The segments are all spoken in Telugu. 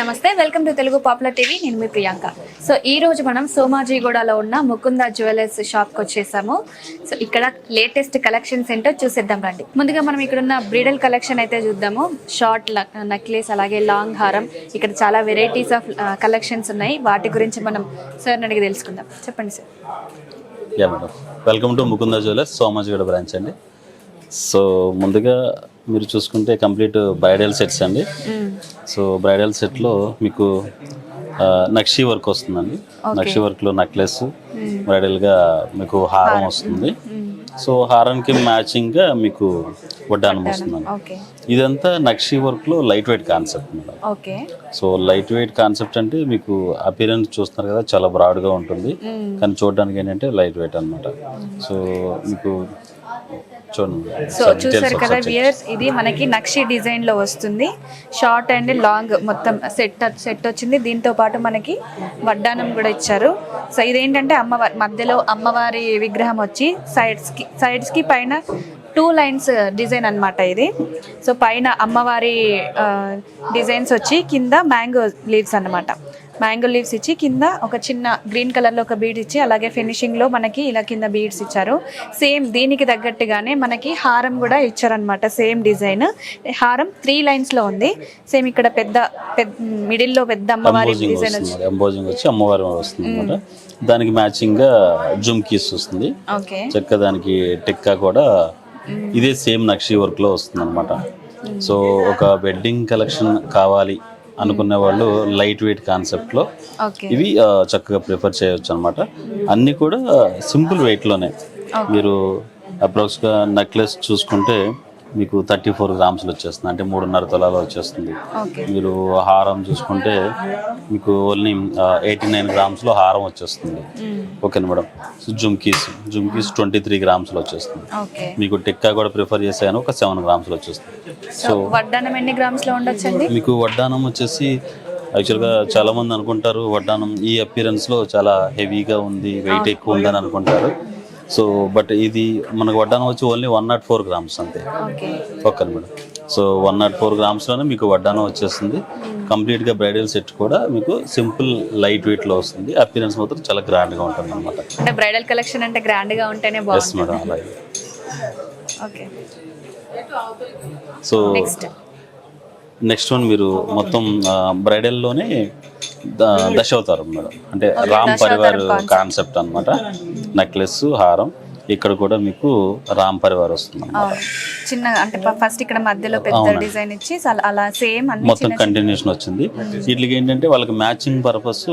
నమస్తే welcome to Telugu popular TV. నేను మీ ప్రియాంక. సో ఈ రోజు మనం సోమాజీగూడలో ఉన్న ముకుంద జ్యువెలర్స్ షాప్కి వచ్చేసాము. సో ఇక్కడ లేటెస్ట్ కలెక్షన్స్ ఏంటో చూసేద్దాం రండి. ముందుగా మనం ఇక్కడ ఉన్న బ్రీడల్ కలెక్షన్ అయితే చూద్దాము. షార్ట్ నెక్లెస్ అలాగే లాంగ్ హారం. ఇక్కడ చాలా వెరైటీస్ ఆఫ్ కలెక్షన్స్ ఉన్నాయి. వాటి గురించి మనం సార్ అడిగి తెలుసుకుందాం. చెప్పండి sir. Yeah madam. Welcome to Mukunda jewellers Somajiguda branch అండి. సో ముందుగా మీరు చూసుకుంటే కంప్లీట్ బ్రైడల్ సెట్స్ అండి. సో బ్రైడల్ సెట్లో మీకు నక్షి వర్క్ వస్తుందండి. నక్షి వర్క్లో నెక్లెస్ బ్రైడల్గా మీకు హారం వస్తుంది. సో హారానికి మ్యాచింగ్గా మీకు వడ్డానం వస్తుందండి. ఇదంతా నక్షి వర్క్లో light weight concept madam. So light weight concept అంటే మీకు అపిరెన్స్ చూస్తున్నారు కదా చాలా బ్రాడ్గా ఉంటుంది. కానీ చూడడానికి ఏంటంటే లైట్ వెయిట్ అన్నమాట. సో మీకు సో చూసారు కదా వియర్స్ ఇది మనకి నక్షి డిజైన్లో వస్తుంది. షార్ట్ అండ్ లాంగ్ మొత్తం సెట్ సెట్ వచ్చింది. దీంతో పాటు మనకి వడ్డానం కూడా ఇచ్చారు. సో ఇదేంటంటే అమ్మవారి మధ్యలో అమ్మవారి విగ్రహం వచ్చి సైడ్స్కి సైడ్స్కి పైన టూ లైన్స్ డిజైన్ అన్నమాట ఇది. సో పైన అమ్మవారి డిజైన్స్ వచ్చి కింద మ్యాంగో లీవ్స్ అన్నమాట. మ్యాంగో లీవ్స్ ఇచ్చి కింద ఒక చిన్న గ్రీన్ కలర్లో ఒక బీడ్ ఇచ్చి అలాగే ఫినిషింగ్లో మనకి ఇలా కింద బీడ్స్ ఇచ్చారు. సేమ్ దీనికి తగ్గట్టుగానే మనకి హారం కూడా ఇచ్చారనమాట సేమ్ డిజైన్. హారం త్రీ లైన్స్లో ఉంది. సేమ్ ఇక్కడ పెద్ద పెద్ద మిడిల్లో పెద్ద అమ్మవారి డిజైన్ వచ్చి వస్తుంది ఎంబోజింగ్ వచ్చి అమ్మవారి వస్తుంది అనమాట దానికి మ్యాచింగ్గా జుమ్కీస్ వస్తుంది. ఓకే. చెక్క దానికి టిక్కా కూడా ఇదే సేమ్ నక్షి వర్క్లో వస్తుంది అనమాట సో ఒక వెడ్డింగ్ కలెక్షన్ కావాలి అనుకునే వాళ్ళు లైట్ వెయిట్ కాన్సెప్ట్లో ఇవి చక్కగా ప్రిఫర్ చేయొచ్చు అనమాట అన్నీ కూడా సింపుల్ వెయిట్లోనే మీరు అప్రాక్స్గా నెక్లెస్ చూసుకుంటే మీకు థర్టీ ఫోర్ గ్రామ్స్లో వచ్చేస్తుంది అంటే మూడున్నర తులాలు వచ్చేస్తుంది. మీరు హారం చూసుకుంటే మీకు ఓన్లీ ఎయిటీ నైన్ గ్రామ్స్లో హారం వచ్చేస్తుంది. Okay madam? Jhumkis. Jhumkis twenty three గ్రామ్స్లో వచ్చేస్తుంది. మీకు టిక్కా కూడా ప్రిఫర్ చేసాను ఒక సెవెన్ గ్రామ్స్లో వచ్చేస్తుంది. సో వడ్డానం ఎన్ని గ్రామ్స్లో ఉండొచ్చండి? మీకు వడ్డానం వచ్చేసి యాక్చువల్గా చాలా మంది అనుకుంటారు వడ్డానం ఈ అపిరెన్స్లో చాలా హెవీగా ఉంది వెయిట్ ఎక్కువ ఉందని అనుకుంటారు. సో బట్ ఇది మనకు వడ్డానం వచ్చి only one not four grams అంతే. Okay. Madam so one not four గ్రామ్స్లోనే మీకు వడ్డానం వచ్చేస్తుంది. కంప్లీట్గా బ్రైడల్ సెట్ కూడా మీకు సింపుల్ లైట్ వెయిట్లో వస్తుంది. అపిరెన్స్ మాత్రం చాలా గ్రాండ్గా ఉంటుంది అనమాట అంటే బ్రైడల్ కలెక్షన్ అంటే గ్రాండ్గా ఉంటేనే బాగుంటుంది. మేడం అలాగే. Okay. So next next one మీరు మొత్తం బ్రైడల్లోనే దశావతారం మేడం. అంటే రామ్ పరివార్ కాన్సెప్ట్ అన్నమాట. నెక్లెస్ హారం. ఇక్కడ కూడా మీకు రామ్ పరివార్ వస్తుంది చిన్న అంటే ఫస్ట్ ఇక్కడ మధ్యలో పెద్ద డిజైన్ ఇచ్చి అలా- సేమ్ మొత్తం కంటిన్యూషన్ వచ్చింది. వీటికి ఏంటంటే వాళ్ళకి మ్యాచింగ్ పర్పస్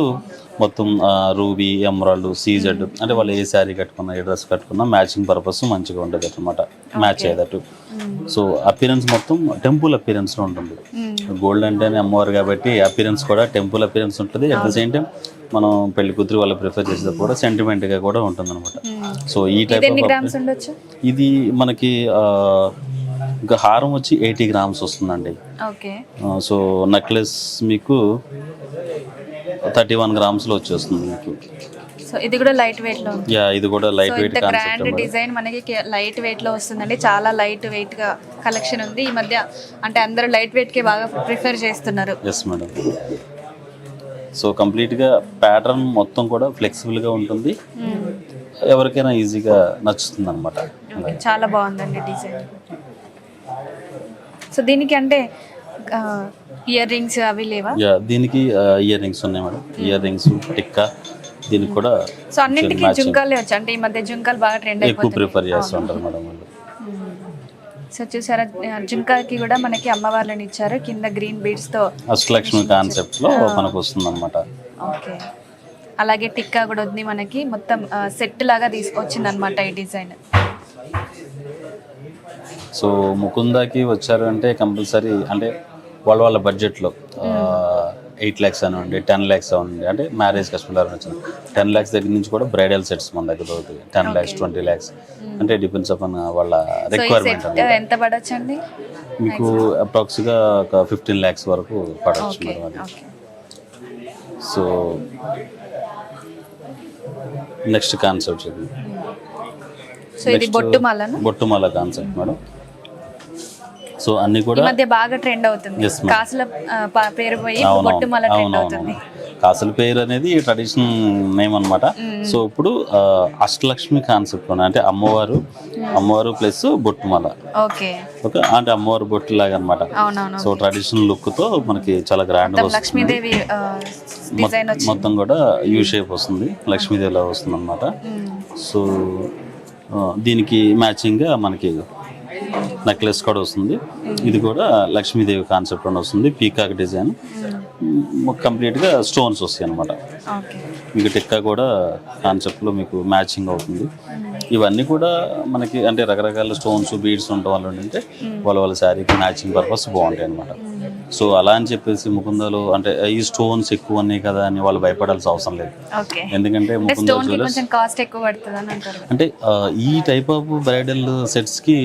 మొత్తం రూబీ ఎమరాల్డ్ సీజెడ్ అంటే వాళ్ళు ఏ శారీ కట్టుకున్నా ఏ డ్రెస్ కట్టుకున్నా మ్యాచింగ్ పర్పస్ మంచిగా ఉండేది అనమాట మ్యాచ్ అయ్యేటట్టు. సో అపిరెన్స్ మొత్తం టెంపుల్ అపిరెన్స్లో ఉంటుంది గోల్డ్ అంటేనే అమ్మవారు కాబట్టి అపిరెన్స్ కూడా టెంపుల్ అపిరెన్స్ ఉంటుంది. అట్ ద సేమ్ టైం మనం పెళ్ళి కూతురు వాళ్ళు ప్రిఫర్ చేసేటప్పుడు కూడా sentiment గా కూడా ఉంటుంది అనమాట సో ఈ టైప్ ఇది మనకి ఇంకా హారం వచ్చి ఎయిటీ గ్రామ్స్ వస్తుందండి. సో నెక్లెస్ మీకు థర్టీ వన్ గ్రామ్స్లో వచ్చేస్తుంది మీకు. సో ఇది కూడా లైట్ వెయిట్లో యా ఇది కూడా లైట్ వెయిట్ గ్రాండ్ డిజైన్ మనకి లైట్ వెయిట్లో వస్తుందండి. చాలా లైట్ వెయిట్గా కలెక్షన్ ఉంది. ఈ మధ్య అంటే అందరూ లైట్ వెయిట్కి బాగా ప్రిఫర్ చేస్తున్నారు. ఎస్ మేడం సో కంప్లీట్గా ప్యాటర్న్ మొత్తం కూడా ఫ్లెక్సిబుల్గా ఉంటుంది. ఎవరికైనా ఈజీగా నచ్చుతుంది అనమాట చాలా బాగుందండి డిజైన్ సో దీనికి అంటే ఇయర్ రింగ్స్ అవి లేవా? యా దీనికి ఇయర్ రింగ్స్ ఉన్నాయి మేడం ఇయర్ రింగ్స్ టిక్కా దీనికి కూడా సో అన్నింటికి జుంకాలే వచ్చి? అంటే ఈ మధ్య జుంకాలు బాగా ట్రెండ్ ఎక్కువ ప్రిఫర్ చేస్తుంటారు మేడం వాళ్ళు. సో చూసారా జుంకాకి కూడా మనకి అమ్మవార్లను ఇచ్చారు. కింద గ్రీన్ బీడ్స్తో అష్టలక్ష్మి కాన్సెప్ట్లో మనకు వస్తుంది అనమాట ఓకే. అలాగే టిక్కా కూడా ఉంది మనకి. మొత్తం సెట్ లాగా తీసుకొచ్చింది అనమాట ఈ డిజైన్. సో ముకుందాకి వచ్చారు అంటే కంపల్సరీ అంటే వాళ్ళ వాళ్ళ బడ్జెట్లో ఎయిట్ ల్యాక్స్ అనండి టెన్ ల్యాక్స్ అనండి అంటే మ్యారేజ్ కస్టమర్ వచ్చింది. టెన్ ల్యాక్స్ దగ్గర నుంచి కూడా బ్రైడల్ సెట్స్ మన దగ్గర దొరుకుతాయి. Ten lakhs twenty lakhs. అంటే డిపెండ్స్ అపాన్ వాళ్ళ రిక్వైర్మెంట్ ఎంత పడొచ్చు అండి. మీకు అప్రాక్స్గా ఒక ఫిఫ్టీన్ ల్యాక్స్ వరకు పడవచ్చు మేడం అది. సో నెక్స్ట్ కాన్సెప్ట్ ఇది సో బొట్టుమాల కాన్సెప్ట్ మేడం. సో అన్ని ఈ కూడా మధ్య బాగా ట్రెండ్ అవుతుంది. కాసుల పేరు పోయి బొట్టు మళ్ళీ ట్రెండ్ అవుతుంది. కాసుల పేరు అనేది ట్రెడిషనల్ నేమ్ అన్నమాట. సో ఇప్పుడు అష్టలక్ష్మి కాన్సెప్ట్ అంటే అమ్మవారు అమ్మవారు ప్లస్ బొట్టుమాల ఓకే. ఓకే అంటే అమ్మవారు బొట్టు లాగా అనమాట సో ట్రెడిషనల్ లుక్తో మనకి చాలా గ్రాండ్ లక్ష్మీదేవి మొత్తం కూడా యూ షేప్ వస్తుంది. లక్ష్మీదేవి వస్తుంది అనమాట సో దీనికి మ్యాచింగ్గా మనకి నెక్లెస్ కూడా వస్తుంది. ఇది కూడా లక్ష్మీదేవి కాన్సెప్ట్ అని వస్తుంది పీకాక్ డిజైన్. కంప్లీట్గా స్టోన్స్ వస్తాయి అనమాట మీకు టిక్కా కూడా కాన్సెప్ట్లో మీకు మ్యాచింగ్ అవుతుంది. ఇవన్నీ కూడా మనకి అంటే రకరకాల స్టోన్స్ బీడ్స్ ఉండటం వల్ల ఏంటంటే వాళ్ళ వాళ్ళ శారీకి మ్యాచింగ్ పర్పస్ బాగుంటాయి అనమాట సో అలా అని చెప్పేసి ముకుందాలు అంటే ఈ స్టోన్స్ ఎక్కువ ఉన్నాయి కదా అని వాళ్ళు భయపడాల్సిన అవసరం లేదు. ఎందుకంటే అంటే ముకుందా జ్యువెలర్స్ కాస్ట్ ఎక్కువ ఈ టైప్ ఆఫ్ బ్రైడల్ సెట్స్కి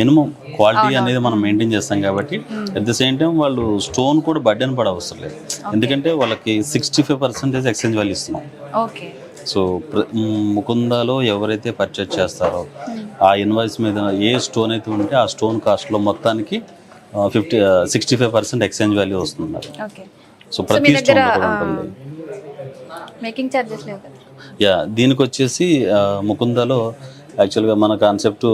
మినిమం క్వాలిటీ అనేది మనం మెయింటైన్ చేస్తాం కాబట్టి అట్ ద సేమ్ టైం వాళ్ళు స్టోన్ కూడా బడ్డెన్ పడవసరం లేదు. ఎందుకంటే వాళ్ళకి sixty five percentage exchange value ఇస్తున్నాం. ఓకే. సో ముకుందాలో ఎవరైతే పర్చేజ్ చేస్తారో ఆ ఇన్వాయిస్ మీద ఏ స్టోన్ అయితే ఉంటే ఆ స్టోన్ కాస్ట్లో మొత్తానికి fifty sixty five percent exchange value వస్తుంది ఓకే. సో ప్రతి దగ్గర స్టోన్ కూడా ఉంటుంది. మేకింగ్ చార్జెస్ లేవు కదా? యా దీనికి వచ్చేసి ముకుందలో యాక్చువల్గా మన కాన్సెప్ట్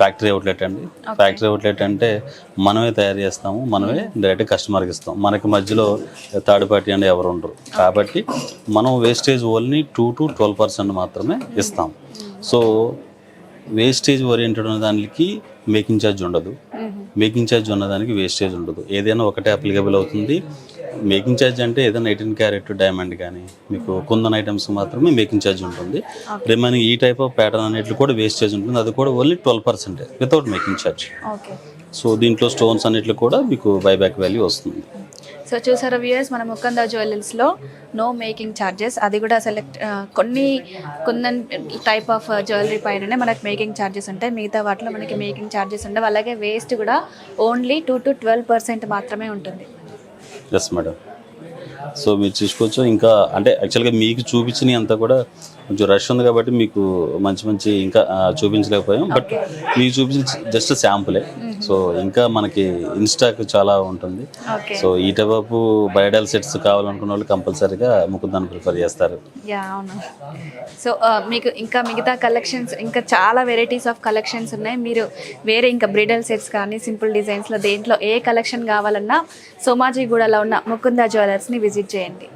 ఫ్యాక్టరీ అవుట్లెట్ అండి. ఫ్యాక్టరీ అవుట్లెట్ అంటే మనమే తయారు చేస్తాము మనమే డైరెక్ట్ కస్టమర్కి ఇస్తాం. మనకి మధ్యలో థర్డ్ పార్టీ అంటే ఎవరు ఉండరు. కాబట్టి మనం wastage only two to twelve percent మాత్రమే ఇస్తాం. సో వేస్టేజ్ ఓరియంటెడ్ ఉన్న దానికి మేకింగ్ ఛార్జ్ ఉండదు. మేకింగ్ ఛార్జ్ ఉన్నదానికి వేస్టేజ్ ఉండదు. ఏదైనా ఒకటే అప్లికబుల్ అవుతుంది. మేకింగ్ ఛార్జ్ అంటే ఏదైనా ఎయిటీన్ క్యారెట్ డైమండ్ కానీ మీకు కుందన్ ఐటమ్స్ మాత్రమే మేకింగ్ ఛార్జ్ ఉంటుంది. రిమైనింగ్ ఈ టైప్ ఆఫ్ ప్యాటర్న్ అనేట్లు కూడా వేస్టేజ్ ఉంటుంది. అది కూడా ఓన్లీ ట్వెల్వ్ పర్సెంటే వితౌట్ మేకింగ్ ఛార్జ్ సో దీంట్లో స్టోన్స్ అన్నిట్లు కూడా మీకు బైబ్యాక్ వాల్యూ వస్తుంది. సో చూసారా వ్యూయర్స్ మన ముకుంద జ్యువెలర్స్లో నో మేకింగ్ ఛార్జెస్ అది కూడా సెలెక్ట్ కొన్ని కొన్ని టైప్ ఆఫ్ జ్యువెలరీ పైననే మనకి మేకింగ్ ఛార్జెస్ ఉంటాయి. మిగతా వాటిలో మనకి మేకింగ్ ఛార్జెస్ ఉండవు. అలాగే వేస్ట్ కూడా only two to twelve percent మాత్రమే ఉంటుంది. ఎస్ మేడం సో మీరు చూసుకోవచ్చు. ఇంకా అంటే యాక్చువల్గా మీకు చూపించిన అంతా కూడా కొంచెం రష్ ఉంది కాబట్టి మీకు మంచి మంచి ఇంకా చూపించలేకపోయాం. బట్ మీకు చూపించిన జస్ట్ శాంపులే సో ఇంకా మనకి ఇన్స్టాక్ చాలా ఉంటుంది. సో ఈ టైప్ ఆఫ్ బ్రైడల్ సెట్స్ కావాలనుకున్న వాళ్ళు కంపల్సరీగా ముకుందాన్ని ప్రిఫర్ చేస్తారు. యా అవును. సో మీకు ఇంకా మిగతా కలెక్షన్స్ ఇంకా చాలా వెరైటీస్ ఆఫ్ కలెక్షన్స్ ఉన్నాయి. మీరు వేరే ఇంకా బ్రిడల్ సెట్స్ కానీ సింపుల్ డిజైన్స్లో దేంట్లో ఏ కలెక్షన్ కావాలన్నా సోమాజిగూడలో ఉన్న ముకుంద జ్యువెలర్స్ని విజిట్ చేయండి.